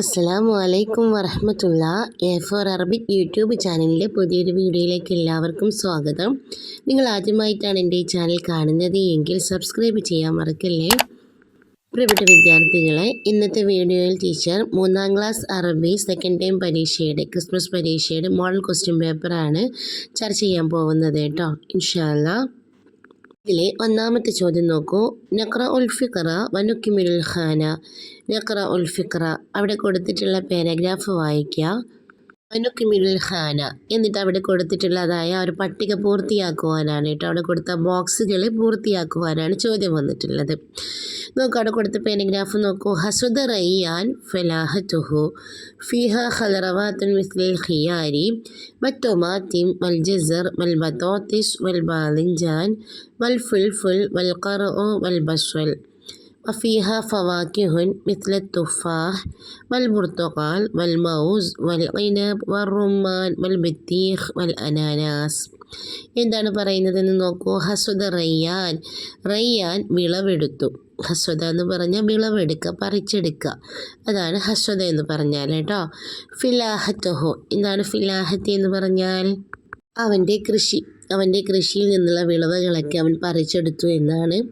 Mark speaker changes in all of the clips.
Speaker 1: അസ്സലാമു അലൈക്കും വറഹമത്തുള്ള. എ ഫോർ അറബിക് യൂട്യൂബ് ചാനലിലെ പുതിയൊരു വീഡിയോയിലേക്ക് എല്ലാവർക്കും സ്വാഗതം. നിങ്ങൾ ആദ്യമായിട്ടാണ് എന്റെ ഈ ചാനൽ കാണുന്നത് എങ്കിൽ സബ്സ്ക്രൈബ് ചെയ്യാൻ മറക്കല്ലേ? പ്രിയപ്പെട്ട വിദ്യാർത്ഥികളെ ഇന്നത്തെ വീഡിയോയിൽ ടീച്ചർ മൂന്നാം ക്ലാസ് അറബി സെക്കൻഡ് ടൈം പരീക്ഷയുടെ ക്രിസ്മസ് പരീക്ഷയുടെ മോഡൽ ക്വസ്റ്റ്യൻ പേപ്പറാണ് ചർച്ച ചെയ്യാൻ പോകുന്നത് കേട്ടോ. ഇൻഷാല്ലാ ഇതിലെ ഒന്നാമത്തെ ചോദ്യം നോക്കൂ. നക്ര ഉൽ ഫിക്ര വനുക്കിമിലുൽ ഖാന. നക്ര ഉൽ ഫിക്ര അവിടെ കൊടുത്തിട്ടുള്ള പാരഗ്രാഫ് വായിക്കുക അനുക്കിമിൽ ഖാന എന്നിട്ട് അവിടെ കൊടുത്തിട്ടുള്ളതായ ഒരു പട്ടിക പൂർത്തിയാക്കുവാനാണ് കേട്ടോ. അവിടെ കൊടുത്ത ബോക്സുകൾ പൂർത്തിയാക്കുവാനാണ് ചോദ്യം വന്നിട്ടുള്ളത്. നോക്കൂ അവിടെ കൊടുത്ത പേനഗ്രാഫ് നോക്കൂ. ഹസുദ റയ്യാൻ ഫലാഹ തുഹു ഫിഹ ഖലറവാത്തുൻ മിസ്ലിൽ ഹിയാരി വറ്റൊമാത്തിം വൽ ജസർ വൽ ബത്തോത്തിഷ് വൽ ബാലിഞ്ചാൻ വൽ ഫുൽ ഫുൽ വൽ ഖറു ബസ്വൽ. وفيها فواكه مثل التفاح والبرتقال والموز والعنب والرمان والبطيخ والأناناس എന്താണ് പറയുന്നതെന്ന് നോക്കൂ ഹസുദ റയ്യാൻ റയ്യാൻ വിളവെടുത്തു ഹസ്വദ എന്ന് പറഞ്ഞാൽ വിളവെടുക്കുക പറിച്ചെടുക്കുക അതാണ് ഹസ്വദ എന്ന് പറഞ്ഞാൽ കേട്ടോ ഫിലാഹത്തഹോ എന്താണ് ഫിലാഹത്തി എന്ന് പറഞ്ഞാൽ അവൻ്റെ കൃഷി അവന്റെ കൃഷിയിൽ നിന്നുള്ള വിളവുകളൊക്കെ അവൻ പറിച്ചെടുത്തു എന്നാണ്.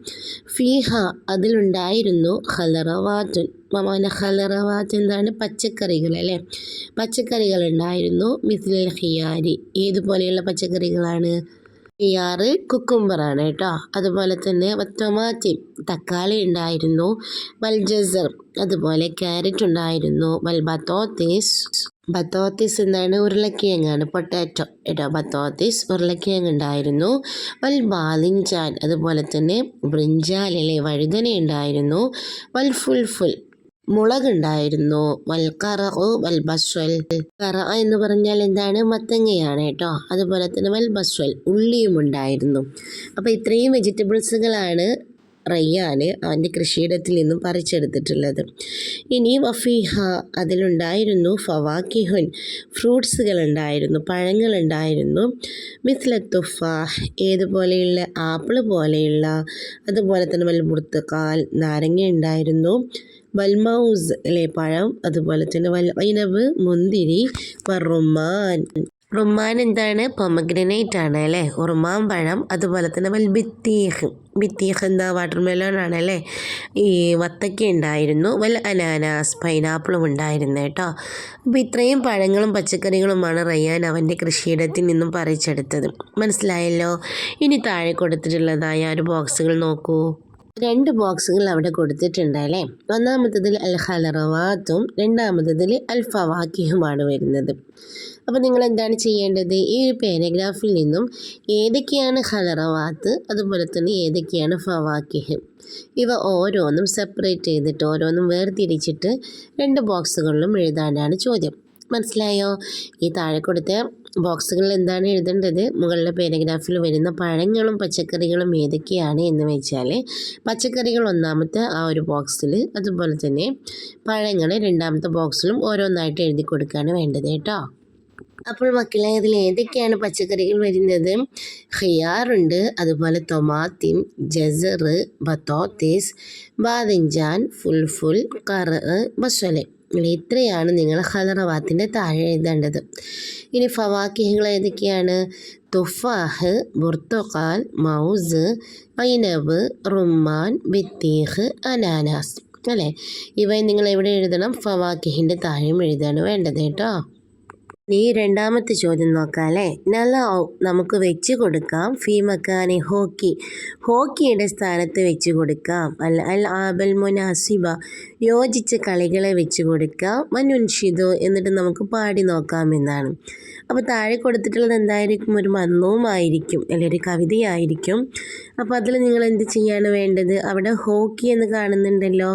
Speaker 1: ഫീഹ അതിലുണ്ടായിരുന്നു ഹലറവാത്തുൻ മമാന ഹലറവാത്ത് എന്താണ്? പച്ചക്കറികൾ അല്ലേ? പച്ചക്കറികൾ ഉണ്ടായിരുന്നു. മിസ്ലിൽ ഹിയാരി ഏതുപോലെയുള്ള പച്ചക്കറികളാണ്? ഹിയാറ് കുക്കുംബറാണ് കേട്ടോ. അതുപോലെ തന്നെ ടൊമാറ്റി തക്കാളി ഉണ്ടായിരുന്നു. വൽജസർ അതുപോലെ ക്യാരറ്റ് ഉണ്ടായിരുന്നു. വൽ ബത്തോത്തീസ് എന്താണ്? ഉരുളക്കിഴങ്ങാണ്. പൊട്ടാറ്റോ. കേട്ടോ ബത്തോത്തീസ് ഉരുളക്കിഴങ്ങ് ഉണ്ടായിരുന്നു വൽ ബാലിഞ്ചാൻ അതുപോലെ തന്നെ ബ്രിഞ്ചാലിലെ വഴുതന ഉണ്ടായിരുന്നു വൽ ഫുൽ ഫുൽ മുളകുണ്ടായിരുന്നു. വൽ ബസ്വൽ. കറ എന്ന് പറഞ്ഞാൽ എന്താണ്? മത്തങ്ങയാണ് കേട്ടോ. അതുപോലെ തന്നെ വൽ ബസ്വൽ ഉള്ളിയും ഉണ്ടായിരുന്നു അപ്പോൾ ഇത്രയും വെജിറ്റബിൾസുകളാണ് റയ്യാന് അവന്റെ കൃഷിയിടത്തിൽ നിന്നും പറിച്ചെടുത്തിട്ടുള്ളത്. ഇനി വഫീഹ അതിലുണ്ടായിരുന്നു ഫവാക്കിഹുൻ ഫ്രൂട്ട്സുകൾ ഉണ്ടായിരുന്നു പഴങ്ങളുണ്ടായിരുന്നു. മിസ്ല തുഫാഹ് ഏതുപോലെയുള്ള ആപ്പിൾ പോലെയുള്ള അതുപോലെ തന്നെ വല്ല മുർത്തക്കാൽ നാരങ്ങ ഉണ്ടായിരുന്നു വൽമൗസ് അല്ലേ പഴം അതുപോലെ തന്നെ വൽ വൈനവ് മുന്തിരി റുമാൻ റുമാൻ എന്താണ്? പൊമഗ്രനൈറ്റ് ആണ് അല്ലേ? ഉറുമാൻ പഴം അതുപോലെ തന്നെ വൽ ബിത്തീഹ് ബിത്തീഹ് എന്താ? വാട്ടർ മെലോൺ ആണ് അല്ലേ? ഈ വത്തക്ക ഉണ്ടായിരുന്നു. വൽ അനാനാസ് പൈനാപ്പിളും ഉണ്ടായിരുന്നു കേട്ടോ. അപ്പോൾ ഇത്രയും പഴങ്ങളും പച്ചക്കറികളുമാണ് റയ്യാൻ അവന്റെ കൃഷിയിടത്തിൽ നിന്നും പറിച്ചെടുത്തത്. മനസ്സിലായല്ലോ? ഇനി താഴെ കൊടുത്തിട്ടുള്ളതായ ഒരു ബോക്സുകൾ നോക്കൂ. രണ്ട് ബോക്സുകൾ അവിടെ കൊടുത്തിട്ടുണ്ട് അല്ലേ? ഒന്നാമത്തതിൽ അൽ ഹലറവാത്തും രണ്ടാമത്തതിൽ അൽ ഫവാക്കിഹുമാണ് വരുന്നത്. അപ്പോൾ നിങ്ങൾ എന്താണ് ചെയ്യേണ്ടത്? ഈ ഒരു പാരഗ്രാഫിൽ നിന്നും ഏതൊക്കെയാണ് ഹലറവാത്ത് അതുപോലെ തന്നെ ഏതൊക്കെയാണ് ഫവാക്കിഹ്? ഇവ ഓരോന്നും സെപ്പറേറ്റ് ചെയ്തിട്ട് ഓരോന്നും വേർതിരിച്ചിട്ട് രണ്ട് ബോക്സുകളിലും എഴുതാനാണ് ചോദ്യം. മനസ്സിലായോ? ഈ താഴെ കൊടുത്ത ബോക്സുകളിൽ എന്താണ് എഴുതേണ്ടത്? മുകളിലെ പാരഗ്രാഫിൽ വരുന്ന പഴങ്ങളും പച്ചക്കറികളും ഏതൊക്കെയാണ് എന്ന് വെച്ചാൽ പച്ചക്കറികൾ ഒന്നാമത്തെ ആ ഒരു ബോക്സിൽ അതുപോലെ തന്നെ പഴങ്ങൾ രണ്ടാമത്തെ ബോക്സിലും ഓരോന്നായിട്ട് എഴുതി കൊടുക്കുകയാണ് വേണ്ടത് കേട്ടോ. അപ്പോൾ മക്കളെ ഇതിൽ ഏതൊക്കെയാണ് പച്ചക്കറികൾ വരുന്നത്? ഖിയാറുണ്ട് അതുപോലെ ടൊമാത്തിം ജസർ ബത്തോത്തീസ് ബാദിഞ്ചാൻ ഫുൽഫുൽ കറ് ബസ്വൽ ഇത്രയാണ് നിങ്ങൾ ഹലറവാത്തിന്റെ താഴെ എഴുതേണ്ടത്. ഇനി ഫവാക്കിഹുകൾ ഏതൊക്കെയാണ്? തുഫാഹ് ബുർത്തുഖാൽ മൗസ് ഐനബ് റുമാൻ ബിത്തീഹ് അനാനാസ്. അല്ലേ? ഇവ നിങ്ങൾ എവിടെ എഴുതണം? ഫവാക്കിഹിന്റെ താഴെയും എഴുതാണ് വേണ്ടത് കേട്ടോ. ഈ രണ്ടാമത്തെ ചോദ്യം നോക്കാം അല്ലേ നല്ല നമുക്ക് വെച്ച് കൊടുക്കാം. ഫീ മക്കാനെ ഹോക്കി. ഹോക്കിയുടെ സ്ഥാനത്ത് വെച്ച് കൊടുക്കാം. അല്ല അൽ ആബൽ മുനാസിബ യോജിച്ച കളികളെ വെച്ച് കൊടുക്കാം. മനുൻഷിദോ എന്നിട്ട് നമുക്ക് പാടി നോക്കാം എന്നാണ്. അപ്പോൾ താഴെ കൊടുത്തിട്ടുള്ളത് എന്തായിരിക്കും? ഒരു മന്നവുമായിരിക്കും അല്ലെങ്കിൽ ഒരു കവിതയായിരിക്കും. അപ്പോൾ അതിൽ നിങ്ങൾ എന്ത് ചെയ്യാണ് വേണ്ടത്? അവിടെ ഹോക്കി എന്ന് കാണുന്നുണ്ടല്ലോ.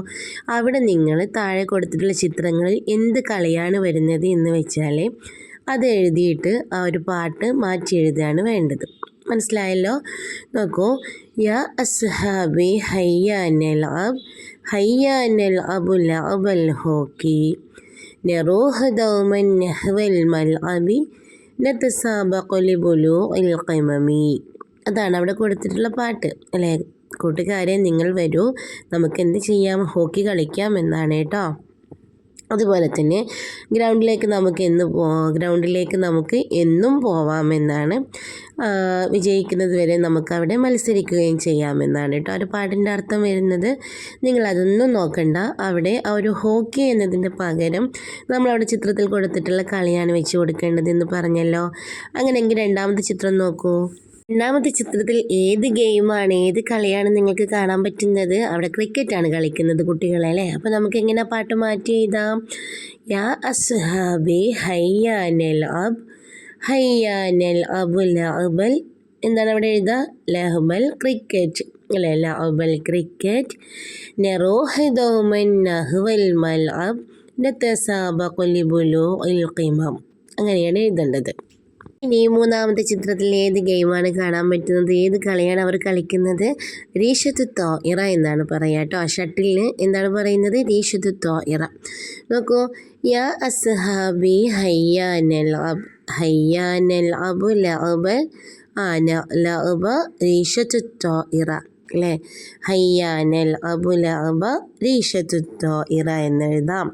Speaker 1: അവിടെ നിങ്ങൾ താഴെ കൊടുത്തിട്ടുള്ള ചിത്രങ്ങളിൽ എന്ത് കളിയാണ് വരുന്നത് എന്ന് വെച്ചാൽ അത് എഴുതിയിട്ട് ആ ഒരു പാട്ട് മാറ്റി എഴുതുകയാണ് വേണ്ടത്. മനസ്സിലായല്ലോ? നോക്കൂ. യ അസ്ഹാബി ഹയ്യാനൽ അബ് ഹയ്യാനൽ അബുൽ അബൽ ഹോക്കി നറൂഹ് ദൗമൻ നഹ്വൽ മൽഅബി നതസാബഖു ലിബുലൂഇൽ ഖിമമി. അതാണ് അവിടെ കൊടുത്തിട്ടുള്ള പാട്ട് അല്ലേ? കൂട്ടുകാരെ നിങ്ങൾ വരൂ. നമുക്ക് എന്ത് ചെയ്യാം? ഹോക്കി കളിക്കാം എന്നാണ് കേട്ടോ. അതുപോലെ തന്നെ ഗ്രൗണ്ടിലേക്ക് നമുക്ക് എന്ന് പോ ഗ്രൗണ്ടിലേക്ക് നമുക്ക് എന്നും പോവാമെന്നാണ് വിജയിക്കുന്നത് വരെ നമുക്ക് അവിടെ മത്സരിക്കുകയും ചെയ്യാമെന്നാണ് കേട്ടോ. ഒരു പാട്ടിന്റെ അർത്ഥം വരുന്നത് നിങ്ങളതൊന്നും നോക്കണ്ട. അവിടെ ആ ഒരു ഹോക്കി എന്നതിന്റെ പകരം നമ്മളവിടെ ചിത്രത്തിൽ കൊടുത്തിട്ടുള്ള കളിയാണ് വെച്ച് കൊടുക്കേണ്ടതെന്ന് പറഞ്ഞല്ലോ. അങ്ങനെയെങ്കിൽ രണ്ടാമത്തെ ചിത്രം നോക്കൂ. രണ്ടാമത്തെ ചിത്രത്തിൽ ഏത് ഗെയിമാണ് ഏത് കളിയാണ് നിങ്ങൾക്ക് കാണാൻ പറ്റുന്നത്? അവിടെ ക്രിക്കറ്റ് ആണ് കളിക്കുന്നത് കുട്ടികളെ അല്ലേ? അപ്പോൾ നമുക്ക് എങ്ങനെ പാട്ട് മാറ്റി എഴുതാം? യാ അസ്ഹാബി ഹയ്യാനൽ അബ് ഹയ്യാനൽ അബുൽ ലഅബൽ എന്താണ് അവിടെ എഴുതുക? ലഹബൽ ക്രിക്കറ്റ് അല്ലേ? ലഹബൽ ക്രിക്കറ്റ് നെറോഹ് ദോമൻ നഹ്വൽ മൽ അബ് നത്തസാബുലിബുലു ഖിമം. അങ്ങനെയാണ് എഴുതേണ്ടത്. ഇനി മൂന്നാമത്തെ ചിത്രത്തിൽ ഏത് ഗെയിമാണ് കാണാൻ പറ്റുന്നത്? ഏത് കളിയാണ് അവർ കളിക്കുന്നത്? രീഷത്ത് ഇറ എന്നാണ് പറയുക കേട്ടോ. ഷട്ടിലിന് എന്താണ് പറയുന്നത്? രീഷത്ത് ഇറ. നോക്കൂ. യാ അസ്ഹാബി ഹയ്യാനൽ അബ് ഹയ്യാനൽ അബു ലഅബ് ആന ലഅബ രീഷത്ത് ഇറ. അല്ലേ? ഹയ്യാനൽ അബു ലഅബ രീഷത്ത് എന്ന് എന്നെഴുതാം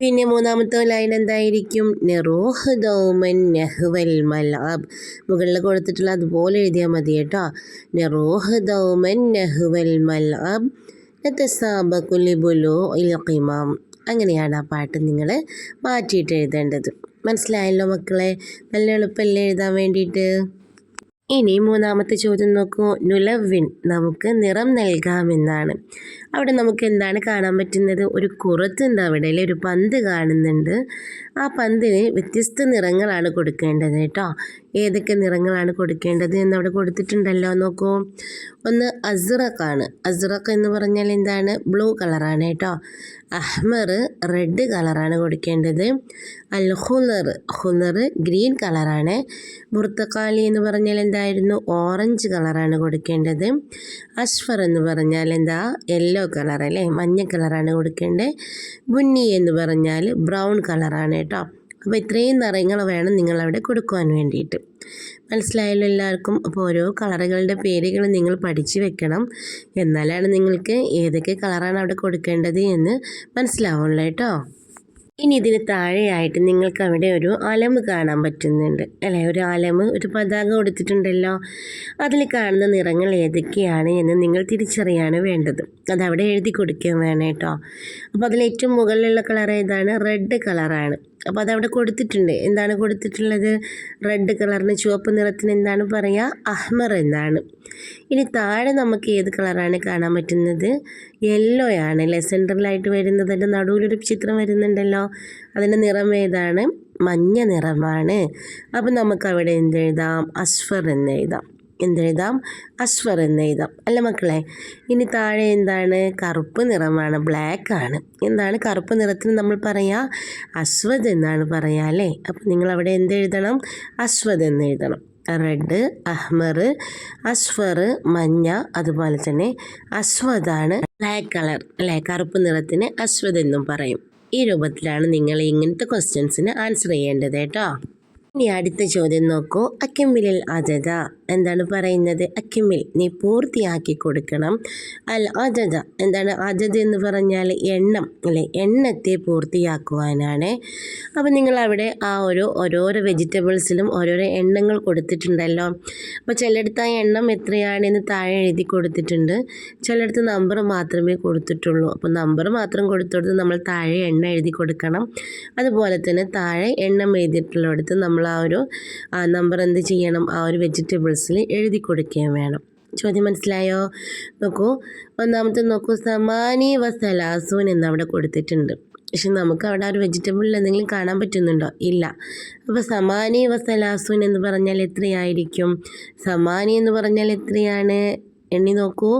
Speaker 1: പിന്നെ മൂന്നാമത്തെ ലൈൻ എന്തായിരിക്കും? നെറോഹ് ദൗമൻ നെഹ്വൽ മലാബ്. മുകളിൽ കൊടുത്തിട്ടുള്ള അതുപോലെ എഴുതിയാൽ മതി കേട്ടോ. നെറോഹ് ദൗമൻ നെഹ്വൽ മലാബ് നത്തസാബുലിബുലു ഇലക്കിമാം അങ്ങനെയാണ് ആ പാട്ട് നിങ്ങൾ മാറ്റിയിട്ട് എഴുതേണ്ടത്. മനസ്സിലായല്ലോ മക്കളെ? നല്ല എളുപ്പമല്ലേ എഴുതാൻ വേണ്ടിയിട്ട്? ഇനി മൂന്നാമത്തെ ചോദ്യം നോക്കൂ. നുലവിൻ നമുക്ക് നിറം നൽകാമെന്നാണ്. അവിടെ നമുക്ക് എന്താണ് കാണാൻ പറ്റുന്നത്? ഒരു കുറത്തുണ്ട് അവിടെ അല്ലെ? ഒരു പന്ത് കാണുന്നുണ്ട്. ആ പന്തിന് വ്യത്യസ്ത നിറങ്ങളാണ് കൊടുക്കേണ്ടത് കേട്ടോ. ഏതൊക്കെ നിറങ്ങളാണ് കൊടുക്കേണ്ടത് എന്നവിടെ കൊടുത്തിട്ടുണ്ടല്ലോ നോക്കൂ. ഒന്ന് അസ്റഖാണ്. അസ്റഖ് എന്ന് പറഞ്ഞാൽ എന്താണ്? ബ്ലൂ കളറാണ് കേട്ടോ. അഹ്മർ റെഡ് കളറാണ് കൊടുക്കേണ്ടത്. അൽ ഹുനർ ഹുനർ ഗ്രീൻ കളറാണ്. ബുർത്തക്കാലി എന്ന് പറഞ്ഞാൽ എന്തായിരുന്നു? ഓറഞ്ച് കളറാണ് കൊടുക്കേണ്ടത്. അഷ്ഫർ എന്ന് പറഞ്ഞാൽ എന്താ? യെല്ലോ കളർ അല്ലേ മഞ്ഞ കളറാണ് കൊടുക്കേണ്ടത്. ബുന്നി എന്ന് പറഞ്ഞാൽ ബ്രൗൺ കളറാണ് കേട്ടോ. അപ്പോൾ ഇത്രയും നിറങ്ങൾ വേണം നിങ്ങളവിടെ കൊടുക്കുവാൻ വേണ്ടിയിട്ട്. മനസ്സിലായല്ലോ എല്ലാവർക്കും? അപ്പോൾ ഓരോ കളറുകളുടെ പേരുകൾ നിങ്ങൾ പഠിച്ചു വെക്കണം. എന്നാലാണ് നിങ്ങൾക്ക് ഏതൊക്കെ കളറാണ് അവിടെ കൊടുക്കേണ്ടത് എന്ന് മനസ്സിലാവുള്ളൂ കേട്ടോ. ഇനി ഇതിന് താഴെയായിട്ട് നിങ്ങൾക്ക് അവിടെ ഒരു അലമ് കാണാൻ പറ്റുന്നുണ്ട്. അല്ലേ? ഒരു അലമ് ഒരു പതാക കൊടുത്തിട്ടുണ്ടല്ലോ. അതിൽ കാണുന്ന നിറങ്ങൾ ഏതൊക്കെയാണ് എന്ന് നിങ്ങൾ തിരിച്ചറിയാണ് വേണ്ടത്. അത് അവിടെ എഴുതി കൊടുക്കുകയും വേണം കേട്ടോ. അപ്പോൾ അതിൽ ഏറ്റവും മുകളിലുള്ള കളർ ഏതാണ്? റെഡ് കളറാണ്. അപ്പോൾ അതവിടെ കൊടുത്തിട്ടുണ്ട്. എന്താണ് കൊടുത്തിട്ടുള്ളത്? റെഡ് കളറിന് ചുവപ്പ് നിറത്തിന് എന്താണ് പറയുക? അഹ്മർ എന്നാണ്. ഇനി താഴെ നമുക്ക് ഏത് കളറാണ് കാണാൻ പറ്റുന്നത്? യെല്ലോ ആണ് അല്ലേ? സെൻട്രലായിട്ട് വരുന്നത് അതിന്റെ നടുവിലൊരു ചിത്രം വരുന്നുണ്ടല്ലോ. അതിന്റെ നിറം ഏതാണ്? മഞ്ഞ നിറമാണ്. അപ്പം നമുക്ക് അവിടെ എന്തെഴുതാം? അസ്ഫർ എന്ന് എഴുതാം. എന്തെഴുതാം അശ്വർ എന്ന് എഴുതാം അല്ല മക്കളെ ഇനി താഴെ എന്താണ്? കറുപ്പ് നിറമാണ് ബ്ലാക്ക് ആണ്. എന്താണ് കറുപ്പ് നിറത്തിന് നമ്മൾ പറയാ? അശ്വത് എന്നാണ് പറയുക അല്ലേ? അപ്പം നിങ്ങൾ അവിടെ എന്തെഴുതണം അശ്വത് എന്ന് എഴുതണം. റെഡ് അഹ്മർ അശ്വർ മഞ്ഞ അതുപോലെ തന്നെ അശ്വതാണ് ബ്ലാക്ക് കളർ അല്ലേ? കറുപ്പ് നിറത്തിന് അശ്വത് എന്നും പറയും. ഈ രൂപത്തിലാണ് നിങ്ങൾ ഇങ്ങനത്തെ ക്വസ്റ്റ്യൻസിന് ആൻസർ ചെയ്യേണ്ടത് കേട്ടോ. ഇനി അടുത്ത ചോദ്യം നോക്കൂ. അക്കിമിലിൽ അജത എന്താണ് പറയുന്നത്? അക്കിമിൽ നീ പൂർത്തിയാക്കി കൊടുക്കണം. അൽ അജത എന്താണ് അജത എന്ന് പറഞ്ഞാൽ എണ്ണം അല്ലെ? എണ്ണത്തെ പൂർത്തിയാക്കുവാനാണ്. അപ്പോൾ നിങ്ങൾ അവിടെ ആ ഒരു ഓരോരോ വെജിറ്റബിൾസിലും ഓരോരോ എണ്ണങ്ങൾ കൊടുത്തിട്ടുണ്ടല്ലോ. അപ്പോൾ ചിലയിടത്ത് ആ എണ്ണം എത്രയാണെന്ന് താഴെ എഴുതി കൊടുത്തിട്ടുണ്ട്. ചിലയിടത്ത് നമ്പർ മാത്രമേ കൊടുത്തിട്ടുള്ളൂ. അപ്പോൾ നമ്പർ മാത്രം കൊടുത്തിടത്ത് നമ്മൾ താഴെ എണ്ണ എഴുതി കൊടുക്കണം. അതുപോലെ തന്നെ താഴെ എണ്ണം എഴുതിയിട്ടുള്ളിടത്ത് നമ്മൾ ആ ഒരു നമ്പർ എന്ത് ചെയ്യണം ആ ഒരു വെജിറ്റബിൾസിൽ എഴുതി കൊടുക്കുകയും വേണം. ചോദ്യം മനസ്സിലായോ? നോക്കൂ ഒന്നാമത്തെ നോക്കൂ സമാനി വസലാസൂൻ എന്ന് അവിടെ കൊടുത്തിട്ടുണ്ട്. പക്ഷെ നമുക്ക് അവിടെ ഒരു വെജിറ്റബിളിൽ എന്തെങ്കിലും കാണാൻ പറ്റുന്നുണ്ടോ? ഇല്ല. അപ്പോൾ സമാനി വസലാസൂൻ എന്ന് പറഞ്ഞാൽ എത്രയായിരിക്കും? സമാനി എന്ന് പറഞ്ഞാൽ എത്രയാണ്? എണ്ണി നോക്കൂ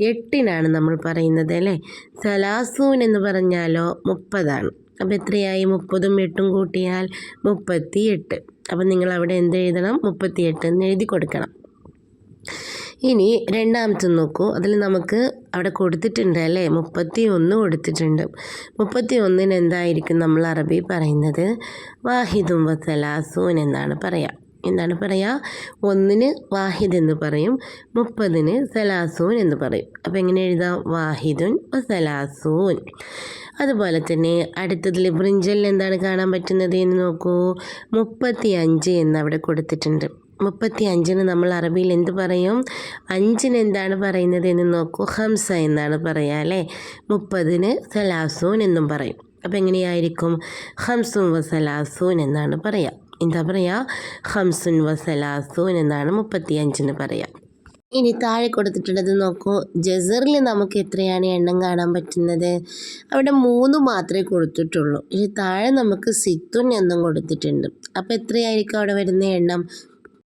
Speaker 1: എട്ടിനാണ് നമ്മൾ പറയുന്നത് അല്ലേ? സലാസൂൻ എന്ന് പറഞ്ഞാലോ മുപ്പതാണ്. അപ്പോൾ എത്രയായി? മുപ്പതും എട്ടും കൂട്ടിയാൽ മുപ്പത്തി എട്ട് അപ്പോൾ നിങ്ങൾ അവിടെ എന്ത് എഴുതണം? മുപ്പത്തി എട്ട് എന്ന് എഴുതി കൊടുക്കണം. ഇനി രണ്ടാമത്തെ നോക്കൂ. അതിൽ നമുക്ക് അവിടെ കൊടുത്തിട്ടുണ്ട് അല്ലേ? മുപ്പത്തി ഒന്ന് കൊടുത്തിട്ടുണ്ട്. മുപ്പത്തി ഒന്നിന് എന്തായിരിക്കും നമ്മൾ അറബി പറയുന്നത്? വാഹിദും വസലാസൂൻ എന്നാണ് പറയാം. എന്താണ് പറയുക ഒന്നിന് വാഹിദ് എന്ന് പറയും മുപ്പതിന് സലാസൂൻ എന്ന് പറയും. അപ്പോൾ എങ്ങനെ എഴുതാം? വാഹിദുൻ സലാസൂൻ. അതുപോലെ തന്നെ അടുത്തതിൽ ബ്രിഞ്ചലിൽ എന്താണ് കാണാൻ പറ്റുന്നത് എന്ന് നോക്കൂ. മുപ്പത്തി അഞ്ച് എന്ന് അവിടെ കൊടുത്തിട്ടുണ്ട്. മുപ്പത്തി അഞ്ചിന് നമ്മൾ അറബിയിൽ എന്ത് പറയും? അഞ്ചിന് എന്താണ് പറയുന്നത് എന്ന് നോക്കൂ. ഹംസ എന്നാണ് പറയുക അല്ലേ? മുപ്പതിന് സലാസൂൻ എന്നും പറയും. അപ്പോൾ എങ്ങനെയായിരിക്കും? ഹംസും വസലാസൂൻ എന്നാണ് പറയുക എന്താ പറയുക ഹംസുൻ വസലാസൂൻ എന്നാണ് മുപ്പത്തി അഞ്ചിന് പറയുക ഇനി താഴെ കൊടുത്തിട്ടുള്ളത് നോക്കൂ. ജസറിൽ നമുക്ക് എത്രയാണ് എണ്ണം കാണാൻ പറ്റുന്നത്? അവിടെ മൂന്ന് മാത്രമേ കൊടുത്തിട്ടുള്ളൂ. ഇനി താഴെ നമുക്ക് സിത്തുൻ എന്നും കൊടുത്തിട്ടുണ്ട്. അപ്പോൾ എത്രയായിരിക്കും അവിടെ വരുന്ന എണ്ണം?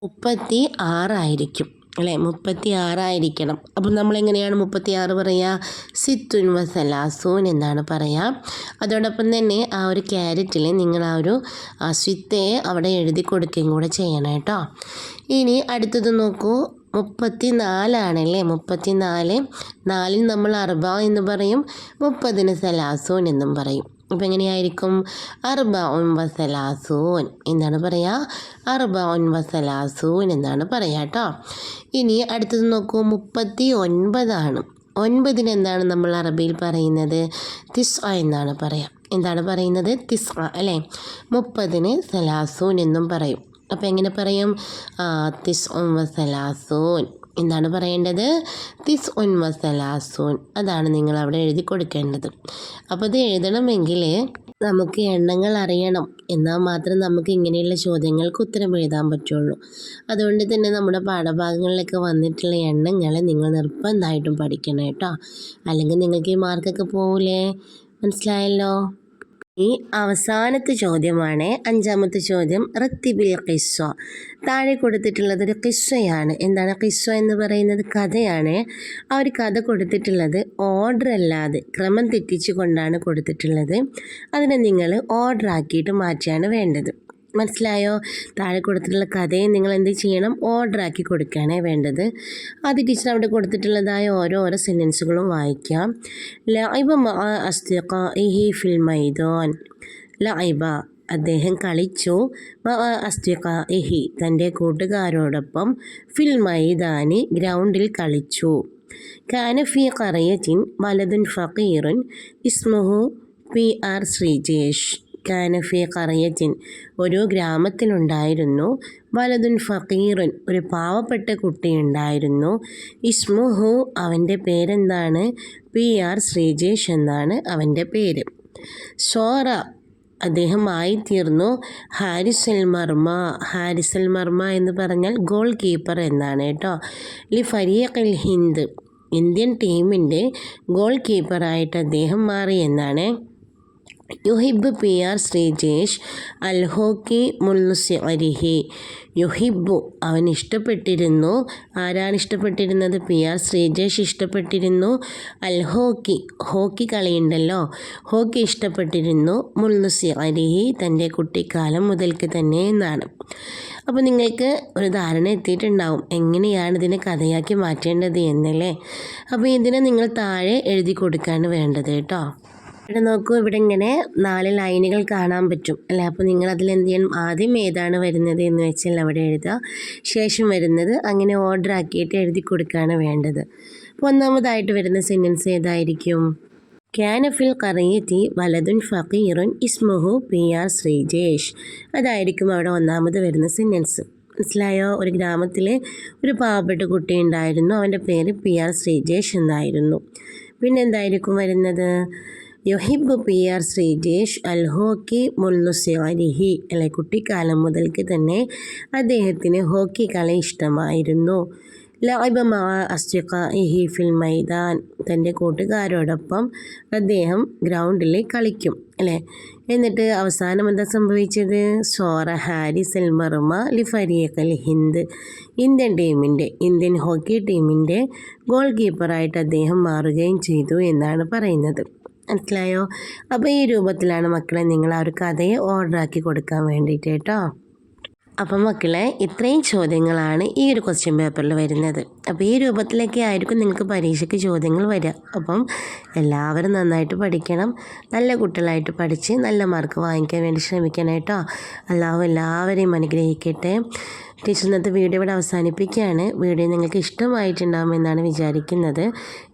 Speaker 1: മുപ്പത്തി ആറായിരിക്കും അല്ലേ? മുപ്പത്തി ആറായിരിക്കണം അപ്പം നമ്മളെങ്ങനെയാണ് മുപ്പത്തി ആറ് പറയുക സിത്തുൻ വസലാസൂൻ എന്നാണ് പറയുക അതോടൊപ്പം തന്നെ ആ ഒരു ക്യാരറ്റിൽ നിങ്ങൾ ആ ഒരു സ്വിത്തെ അവിടെ എഴുതി കൊടുക്കുകയും കൂടെ ചെയ്യണം കേട്ടോ. ഇനി അടുത്തത് നോക്കൂ. മുപ്പത്തി നാലാണല്ലേ മുപ്പത്തി നാല് നാലിൽ നമ്മൾ അർബ എന്ന് പറയും. മുപ്പതിന് സലാസൂൻ എന്നും പറയും. അപ്പം എങ്ങനെയായിരിക്കും? അർബ ഒൻവസലാസൂൻ എന്താണ് പറയുക അർബ ഒൻവസലാസൂൻ എന്നാണ് പറയുക കേട്ടോ ഇനി അടുത്തത് നോക്കൂ. മുപ്പത്തി ഒൻപതാണ് ഒൻപതിന് എന്താണ് നമ്മൾ അറബിയിൽ പറയുന്നത്? തിസ് എന്നാണ് പറയുക എന്താണ് പറയുന്നത്? തിസ് അല്ലേ? മുപ്പതിന് സലാസൂൻ എന്നും പറയും. അപ്പോൾ എങ്ങനെ പറയും? തിസ് ഉൻ എന്താണ് പറയേണ്ടത്. തിസ് ഉൻ വസലാസൂൻ അതാണ് നിങ്ങൾ അവിടെ എഴുതി കൊടുക്കേണ്ടത്. അപ്പോൾ ഇത് എഴുതണമെങ്കിൽ നമുക്ക് എണ്ണങ്ങൾ അറിയണം. എന്നാൽ മാത്രം നമുക്ക് ഇങ്ങനെയുള്ള ചോദ്യങ്ങൾക്ക് ഉത്തരം എഴുതാൻ പറ്റുള്ളൂ. അതുകൊണ്ട് തന്നെ നമ്മുടെ പാഠഭാഗങ്ങളിലൊക്കെ വന്നിട്ടുള്ള എണ്ണങ്ങൾ നിങ്ങൾ നിർബന്ധമായിട്ടും പഠിക്കണം കേട്ടോ. അല്ലെങ്കിൽ നിങ്ങൾക്ക് ഈ മാർക്കൊക്കെ പോവില്ലേ മനസ്സിലായല്ലോ? ഈ അവസാനത്തെ ചോദ്യമാണ്. അഞ്ചാമത്തെ ചോദ്യം റത്തിബിൽ കിസ്വ താഴെ കൊടുത്തിട്ടുള്ളത് ഒരു കിസ്വയാണ് എന്താണ് കിസ്വ എന്ന് പറയുന്നത്? കഥയാണ്. ആ ഒരു കഥ കൊടുത്തിട്ടുള്ളത് ഓർഡർ അല്ലാതെ ക്രമം തെറ്റിച്ചു കൊണ്ടാണ് കൊടുത്തിട്ടുള്ളത്. അതിനെ നിങ്ങൾ ഓർഡർ ആക്കിയിട്ട് മാറ്റിയാണ് വേണ്ടത്. മനസ്സിലായോ? താഴെ കൊടുത്തിട്ടുള്ള കഥയെ നിങ്ങൾ എന്ത് ചെയ്യണം? ഓർഡറാക്കി കൊടുക്കുകയാണേ വേണ്ടത്. അത് ടീച്ചർ അവിടെ കൊടുത്തിട്ടുള്ളതായ ഓരോ ഓരോ സെന്റൻസുകളും വായിക്കാം. ലൈബ അസ്തിഖി ഫിൽ മൈദോൻ. ലൈബ അദ്ദേഹം കളിച്ചു. അസ്തിഖി തന്റെ കൂട്ടുകാരോടൊപ്പം ഫിൽ മൈദാനി ഗ്രൗണ്ടിൽ കളിച്ചു. കാനഫി കറയറ്റിൻ വലതുൻ ഫക്കീറുൻ ഇസ്മുഹു പി ആർ ശ്രീജേഷ്. കാനഫി കറിയത്തിൻ ഒരു ഗ്രാമത്തിലുണ്ടായിരുന്നു. വലതുൻ ഫക്കീറുൻ ഒരു പാവപ്പെട്ട കുട്ടിയുണ്ടായിരുന്നു. ഇസ്മുഹു അവന്റെ പേരെന്താണ്? പി ആർ ശ്രീജേഷ് എന്നാണ് അവന്റെ പേര്. സോറ അദ്ദേഹം ആയിത്തീർന്നു ഹാരിസൽ മർമ ഹാരിസൽ മർമ എന്ന് പറഞ്ഞാൽ ഗോൾ കീപ്പർ എന്നാണ് കേട്ടോ. ലി ഫരിയഖൽ ഹിന്ദ് ഇന്ത്യൻ ടീമിന്റെ ഗോൾ കീപ്പറായിട്ട് അദ്ദേഹം മാറി എന്നാണ്. യുഹിബ് പി ആർ ശ്രീജേഷ് അൽഹോക്കി മുൽസിഅരിഹി യുഹിബു അവൻ ഇഷ്ടപ്പെട്ടിരുന്നു. ആരാണ് ഇഷ്ടപ്പെട്ടിരുന്നത്? പി ആർ ശ്രീജേഷ് ഇഷ്ടപ്പെട്ടിരുന്നു. അൽ ഹോക്കി കളിയുണ്ടല്ലോ. ഹോക്കി ഇഷ്ടപ്പെട്ടിരുന്നു. മുൽസി അരിഹി തന്റെ കുട്ടിക്കാലം മുതൽക്ക് തന്നെ എന്നാണ്. അപ്പോൾ നിങ്ങൾക്ക് ഒരു ധാരണ എത്തിയിട്ടുണ്ടാവും. എങ്ങനെയാണ് ഇതിനെ കഥയാക്കി മാറ്റേണ്ടത് എന്നല്ലേ? അപ്പോൾ ഇതിനെ നിങ്ങൾ താഴെ എഴുതി കൊടുക്കാണ് വേണ്ടത് കേട്ടോ. ഇവിടെ നോക്കൂ ഇവിടെ ഇങ്ങനെ നാല് ലൈനുകൾ കാണാൻ പറ്റും അല്ലേ? അപ്പോൾ നിങ്ങൾ അതിൽ എന്ത് ചെയ്യണം? ആദ്യം ഏതാണ് വരുന്നത് എന്ന് വെച്ചാൽ അവിടെ എഴുതുക. ശേഷം വരുന്നത് അങ്ങനെ ഓർഡർ ആക്കിയിട്ട് എഴുതി കൊടുക്കുകയാണ് വേണ്ടത്. അപ്പോൾ ഒന്നാമതായിട്ട് വരുന്ന സെന്റൻസ് ഏതായിരിക്കും? ക്യാനഫിൽ കറിയത്തി വലതുൻ ഫക്കീറുൻ ഇസ്മുഹു പി ആർ ശ്രീജേഷ് അതായിരിക്കും അവിടെ ഒന്നാമത് വരുന്ന സെന്റൻസ് മനസ്സിലായോ? ഒരു ഗ്രാമത്തിൽ ഒരു പാവപ്പെട്ട കുട്ടി ഉണ്ടായിരുന്നു. അവന്റെ പേര് പി ആർ ശ്രീജേഷ് എന്നായിരുന്നു. പിന്നെ എന്തായിരിക്കും വരുന്നത്? യൊഹിബ് പി ആർ ശ്രീജേഷ് അൽ ഹോക്കി മുല്ലുസിഅരിഹി അല്ലെ കുട്ടിക്കാലം മുതൽക്ക് തന്നെ അദ്ദേഹത്തിന് ഹോക്കി കളി ഇഷ്ടമായിരുന്നു. ലൈബ മാ അസ്തിഖാഇഹി ഫിൽ മൈദാൻ തന്റെ കൂട്ടുകാരോടൊപ്പം അദ്ദേഹം ഗ്രൗണ്ടിൽ കളിക്കും അല്ലേ. എന്നിട്ട് അവസാനം എന്താ സംഭവിച്ചത്? സോറ ഹാരിസ് എൽ മർമ ലിഫരിയക്കൽ ഹിന്ദ് ഇന്ത്യൻ ടീമിന്റെ ഇന്ത്യൻ ഹോക്കി ടീമിന്റെ ഗോൾ കീപ്പറായിട്ട് അദ്ദേഹം മാറുകയും ചെയ്തു എന്നാണ് പറയുന്നത്. മനസ്സിലായോ? അപ്പോൾ ഈ രൂപത്തിലാണ് മക്കളെ നിങ്ങൾ ആ ഒരു കഥയെ ഓർഡറാക്കി കൊടുക്കാൻ വേണ്ടിയിട്ട് കേട്ടോ. അപ്പം മക്കളെ ഇത്രയും ചോദ്യങ്ങളാണ് ഈ ഒരു ക്വസ്റ്റ്യൻ പേപ്പറിൽ വരുന്നത്. അപ്പോൾ ഈ രൂപത്തിലൊക്കെ ആയിരിക്കും നിങ്ങൾക്ക് പരീക്ഷയ്ക്ക് ചോദ്യങ്ങൾ വരിക. അപ്പം എല്ലാവരും നന്നായിട്ട് പഠിക്കണം നല്ല കുട്ടികളായിട്ട് പഠിച്ച് നല്ല മാർക്ക് വാങ്ങിക്കാൻ വേണ്ടി ശ്രമിക്കണം കേട്ടോ. അല്ലാവും എല്ലാവരെയും അനുഗ്രഹിക്കട്ടെ. ടീച്ചർ ഇന്നത്തെ വീഡിയോ ഇവിടെ അവസാനിപ്പിക്കുകയാണ്. വീഡിയോ നിങ്ങൾക്ക് ഇഷ്ടമായിട്ടുണ്ടാകുമെന്നാണ് വിചാരിക്കുന്നത്.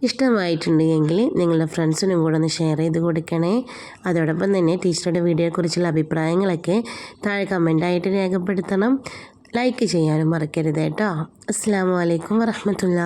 Speaker 1: ഇഷ്ടമായിട്ടുണ്ടെങ്കിൽ നിങ്ങളുടെ ഫ്രണ്ട്സിനും കൂടെ ഒന്ന് ഷെയർ ചെയ്ത് കൊടുക്കണേ. അതോടൊപ്പം തന്നെ ടീച്ചറുടെ വീഡിയോയെക്കുറിച്ചുള്ള അഭിപ്രായങ്ങളൊക്കെ താഴെ കമന്റായിട്ട് രേഖപ്പെടുത്തണം. ലൈക്ക് ചെയ്യാനും മറക്കരുത് കേട്ടോ. അസ്സാം വലൈക്കും വറഹമത്തുള്ള.